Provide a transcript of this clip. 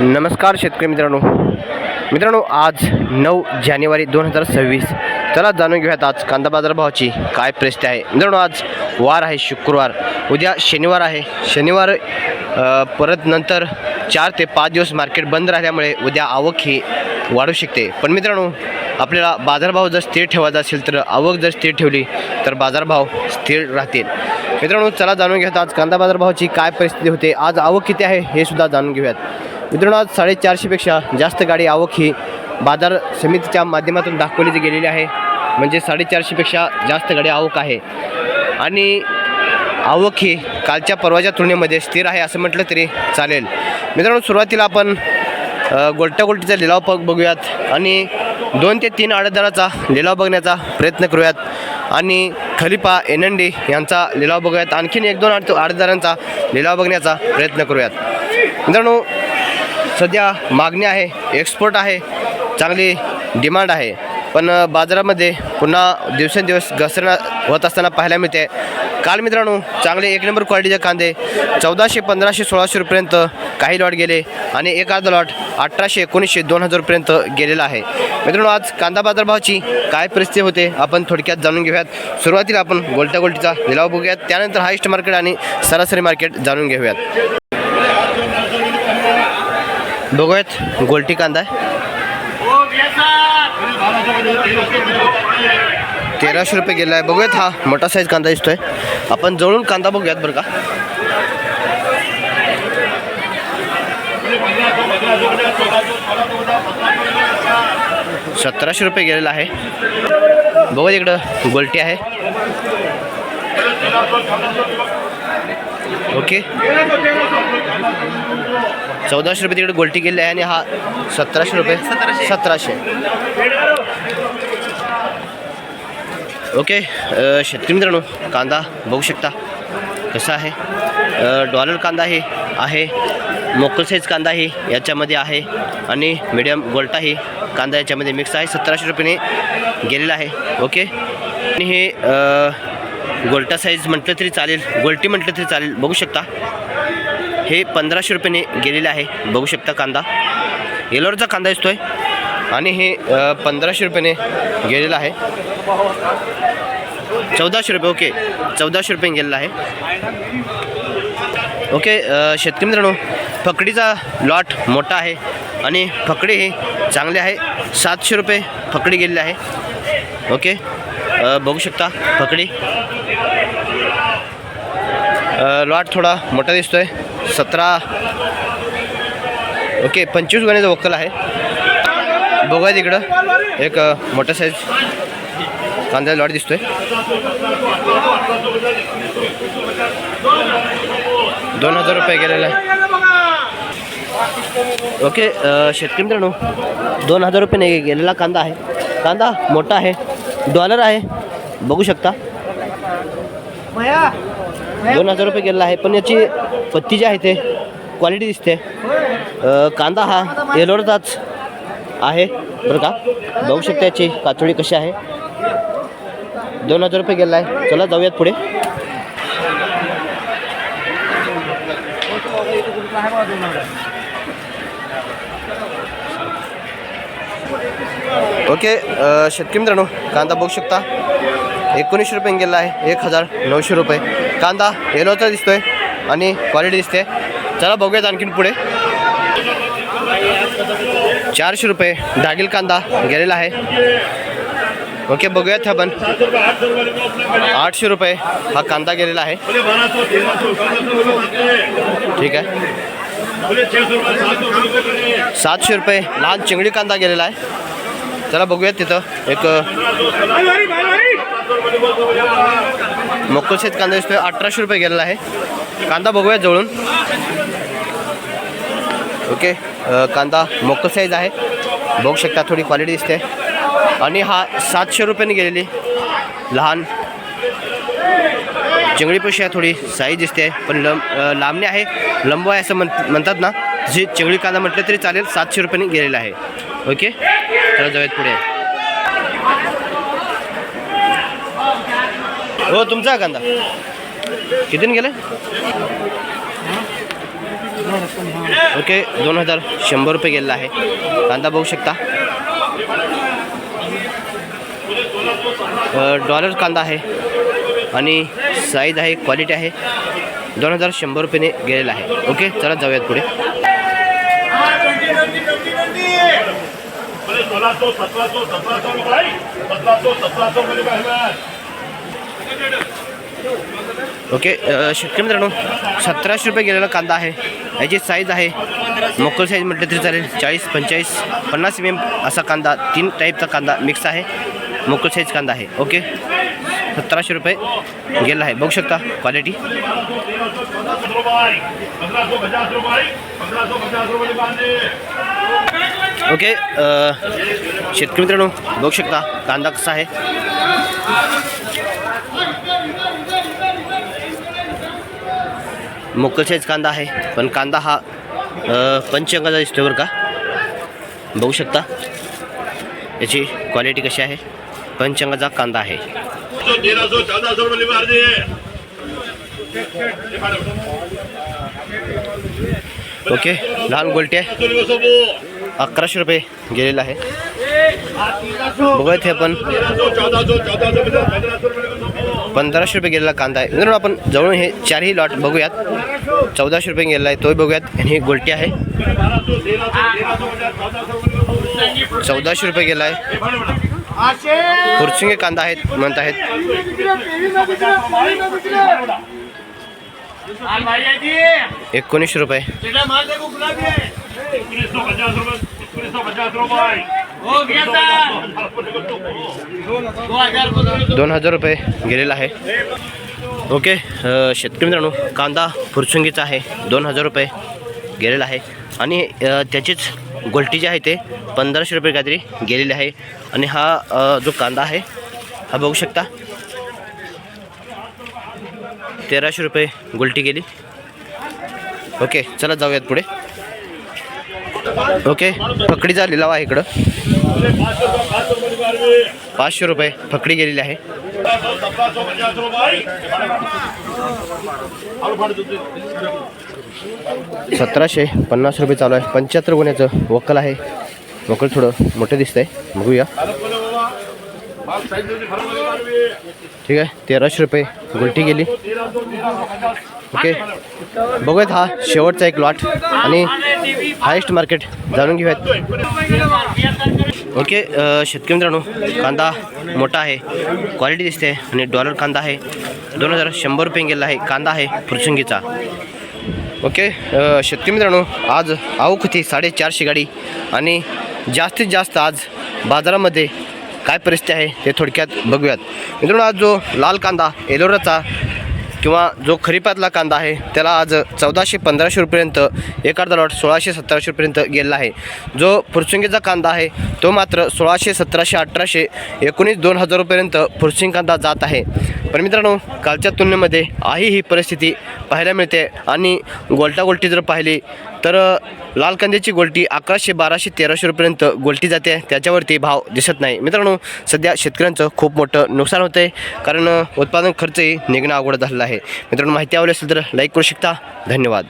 नमस्कार शेतकरी मित्रांनो. मित्रांनो आज नऊ जानेवारी दोन हजार सव्वीस. चला जाणून घेऊयात आज कांदा बाजार भावाची काय परिस्थिती आहे. मित्रांनो आज वार आहे शुक्रवार. उद्या शनिवार आहे. शनिवार परत नंतर चार ते पाच दिवस मार्केट बंद राहिल्यामुळे उद्या आवक ही वाढू शकते. पण मित्रांनो आपल्याला बाजारभाव जर स्थिर ठेवायचा असेल तर आवक जर स्थिर ठेवली तर बाजारभाव स्थिर राहतील. मित्रांनो चला जाणून घेऊयात आज कांदा बाजारभावाची काय परिस्थिती होते. आज आवक किती आहे हे सुद्धा जाणून घेऊयात. मित्रांनो आज साडेचारशेपेक्षा जास्त गाडी आवक ही बाजार समितीच्या माध्यमातून दाखवली गेलेली आहे. म्हणजे साडेचारशेपेक्षा जास्त गाडी आवक आहे. आणि आवक ही कालच्या परवाच्या तुलनेमध्ये स्थिर आहे असं म्हटलं तरी चालेल. मित्रांनो सुरुवातीला आपण अ, गोलटीचा लिलाव बघ बघूयात. आणि दोन ते तीन आडतदाराचा लिलाव बघण्याचा प्रयत्न करूयात. आणि खलिफा एन एन डी यांचा लिलाव बघूयात. आणखीन एक दोन आड आडतदारांचा लिलाव बघण्याचा प्रयत्न करूयात. मित्रांनो सध्या मागणी आहे एक्सपोर्ट आहे चांगली डिमांड आहे. पण बाजारामध्ये पुन्हा दिवसेंदिवस घसरण होत असताना पाहायला मिळते. काल मित्रांनो चांगले एक नंबर क्वालिटीचे कांदे चौदाशे पंधराशे सोळाशे रुपयेपर्यंत काही लॉट गेले आणि एखादा लॉट अठराशे एकोणीसशे दोन हजारपर्यंत गेलेला आहे. मित्रांनो आज कांदा बाजारभावाची काय परिस्थिती होते आपण थोडक्यात जाणून घेऊयात. सुरुवातीला आपण गोलट्या गोलटीचा लिलाव बघूयात. त्यानंतर हायस्ट मार्केट आणि सरासरी मार्केट जाणून घेऊयात. बघूयात गोलटी कांदा आहे. तेराशे रुपये गेला आहे. बघूयात हा मोठा साईज कांदा दिसतोय. आपण जवळून कांदा बघूयात बरं का. सतराशे रुपये गेलेला आहे. बघा इकडं गोलटी आहे. ओके. चौदाशे रुपये तिकडे गोलटी गेली आहे आणि हा सतराशे रुपये. सतराशे. ओके शेतकरी मित्रांनो कांदा बघू शकता कसा आहे. डॉलर कांदाही आहे. मोकल साईज कांदाही याच्यामध्ये आहे आणि मीडियम गोल्टाही कांदा याच्यामध्ये मिक्स आहे. सतराशे रुपयाने गेलेला आहे. ओके आणि हे गोल्टा साईज म्हटलं तरी चालेल गोल्टी म्हटलं तरी चालेल. बघू शकता. हे पंधराशे रुपयाने गेलेलं आहे. बघू शकता कांदा. येलोरचा कांदा दिसतोय. आणि हे पंधराशे रुपयाने गेलेलं आहे. चौदाशे रुपये ओके. चौदाशे रुपये गेलेला आहे. ओके शेतकरी मित्रांनो फकडीचा लॉट मोठा आहे आणि फकडी हे चांगले आहे. सातशे रुपये फकडी गेलेली आहे. ओके बघू शकता फकडी. लॉट थोडा मोठा दिसतो आहे सतरा ओके पंचवीस गण्याचा वक्कल आहे. बघूया तिकडं. एक मोठा साईज कांदा लॉट दिसतोय. दोन हजार रुपये गेलेला आहे. ओके शेतकरी मित्रांनो दोन हजार रुपये नाही गेलेला कांदा आहे. कांदा मोठा आहे डॉलर आहे बघू शकता. दोन हजार रुपये गेलेला आहे पण याची पत्ती जी आहे ते क्वालिटी दिसते. कांदा हा येलोरचाच आहे बरं का? बघू शकता याची काचोळी कशी आहे. दोन हजार रुपये गेला आहे चला जाऊयात पुढे. ओके शेतकी शेतकरी मित्रांनो कांदा बघू शकता. एकोणीसशे रुपये गेला आहे एक हजार नऊशे रुपये. कांदा येलोचा दिसतोय आणि क्वालिटी दिसते. चला बघूयात आणखीन पुढे. चारशे रुपये डागिल कांदा गेलेला आहे. ओके बघूयात आपण आठशे रुपये हा कांदा गेलेला आहे. ठीक आहे. सातशे रुपये लहान चिंगडी कांदा गेलेला आहे. चला बघूयात तिथं एक मोकलशेत कांदा दिसतोय. अठराशे रुपये गेलेला आहे. कांदा बघूयात जवळून. ओके कांदा मोकल साईज आहे. बघू शकता थोडी क्वालिटी दिसते. आणि हा सातशे रुपयाने गेलेली. लहान. चिंगडीपेक्षा आहे थोडी साईज दिसते पण लंब लांबणी आहे. लंब आहे असं म्हण म्हणतात ना जी चिंगडी कांदा म्हटलं तरी चालेल सातशे रुपयाने गेलेला आहे. ओके? चला जाऊयात पुढे. हो तुमचा कांदा. कितीने गेले? ओके दोन हजार शंभर रुपये गेलेला आहे. कांदा बघू शकता. डॉलर कांदा आहे आणि साईज आहे क्वालिटी आहे. दोन हजार शंभर रुपयेने गेलेला आहे. ओके चला जाऊयात पुढे. ओके शक्य शेतकरी मित्रांनो सतराशे रुपये गेलेला कांदा आहे. याची साईज आहे. मोकल साईज म्हटलं तरी चालेल. चाळीस पंचेचाळीस पन्नास एम एम असा कांदा तीन टाईपचा कांदा मिक्स आहे. मोकल साईज कांदा आहे. ओके? सतराशे रुपये गेला आहे. बघू शकता क्वालिटी ओके शेतकरी मित्रांनो बघू शकता कांदा कसा आहे. मुक्कल साईज कांदा आहे पण कांदा हा पंचंगाचा दिसतो बरं का. बघू शकता. याची क्वालिटी कशी आहे. पंचंगाचा कांदा आहे. ओके लहान गोलटी. आहे अकराशे रुपये गेलेला आहे. बघूयात हे आपण पंधराशे रुपये गेलेला कांदा आहे. मित्रांनो आपण जवळून हे चारही लॉट बघूयात. चौदाशे रुपये गेलेला आहे तोही बघूयात. आणि ही गोलटी आहे. चौदाशे रुपये गेला आहे. खुर्चिंगे कांदा आहेत म्हणत आहेत. एकोणीसशे रुपये. दोन हजार रुपये गेलेला आहे. ओके शेतकरी मित्रांनो कांदा फुरसुंगीचा आहे. दोन हजार रुपये गेलेला आहे. आणि त्याचीच गोलटी जे आहे ते पंधराशे रुपये काहीतरी गेलेले आहे. आणि हा जो कांदा आहे हा बघू शकता. तेराशे रुपये गोलटी गेली. ओके चला जाऊयात पुढे. ओके फकडीचा लिलाव आहे इकडं. पाचशे रुपये फकडी गेलेली आहे. सतराशे पन्नास रुपये चालू आहे. पंच्याहत्तर गुन्ह्याचं वकल आहे. वकल थोडं मोठं दिसतंय. बघूया. ठीक आहे. तेराशे रुपये गुलटी गेली. ओके. बघूयात हा शेवटचा एक लॉट आणि हायेस्ट मार्केट जाणून घेऊयात. ओके शेतकरी मित्रांनो कांदा मोठा आहे. क्वालिटी दिसते. आणि डॉलर कांदा आहे. दोन हजार शंभर रुपये गेला आहे. कांदा आहे फुरसुंगीचा ओके अ, शेतकरी मित्रांनो आज आवक होती साडेचारशे गाडी आणि जास्तीत जास्त आज बाजारामध्ये काय परिस्थिती आहे ते थोडक्यात बघूयात. मित्रांनो आज जो लाल कांदा एलोराचा किंवा जो खरीपातला कांदा आहे त्याला आज चौदाशे पंधराशे रुपयेपर्यंत एक अर्धा लॉट सोळाशे सतराशे रुपयेपर्यंत गेलेला आहे. जो फुरसुंगीचा कांदा आहे तो मात्र सोळाशे सतराशे अठराशे एकोणीस दोन हजार रुपयेपर्यंत फुरसिंग कांदा जात आहे. पण मित्रांनो कालच्या तुलनेमध्ये आहे ही परिस्थिती पाहायला मिळते. आणि गोलटा गोलटी जर पाहिली तर लाल कांद्याची गोलटी अकराशे बाराशे तेराशे रुपयेपर्यंत गोलटी जाते. त्याच्यावरती भाव दिसत नाही. मित्रांनो सध्या शेतकऱ्यांचं खूप मोठं नुकसान होतं आहे कारण उत्पादन खर्चही निघणं अवघड झालेलं आहे. मित्रांनो माहिती आवडली असेल तर लाईक करू शकता. धन्यवाद.